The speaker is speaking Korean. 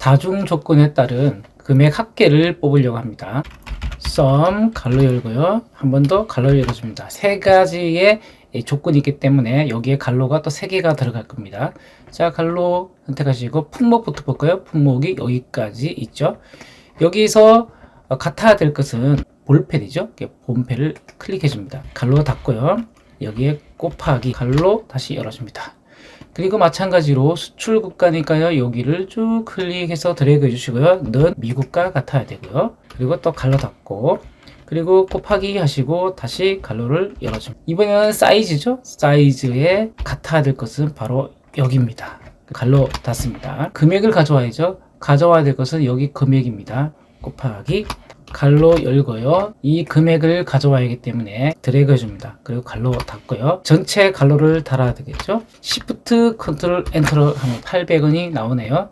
다중 조건에 따른 금액 합계를 뽑으려고 합니다. 썸 갈로 열고요. 한 번 더 갈로 열어줍니다. 세 가지의 이 조건이 있기 때문에 여기에 갈로가 또 세 개가 들어갈 겁니다. 자, 갈로 선택하시고 품목부터 볼까요? 품목이 여기까지 있죠. 여기서 어, 같아야 될 것은 볼펜이죠. 본펜을 클릭해 줍니다. 갈로 닫고요. 여기에 곱하기 갈로 다시 열어줍니다. 그리고 마찬가지로 수출 국가니까요. 여기를 쭉 클릭해서 드래그 해주시고요. 는 미국과 같아야 되고요. 그리고 또 갈로 닫고 그리고 곱하기 하시고 다시 갈로를 열어줍니다. 이번에는 사이즈죠. 사이즈에 같아야 될 것은 바로 여기입니다. 갈로 닫습니다. 금액을 가져와야죠. 가져와야 될 것은 여기 금액입니다. 곱하기 갈로 열고요. 이 금액을 가져와야 하기 때문에 드래그 해줍니다. 그리고 갈로 닫고요. 전체 갈로를 달아야 되겠죠. Shift Ctrl Enter 하면 800원이 나오네요.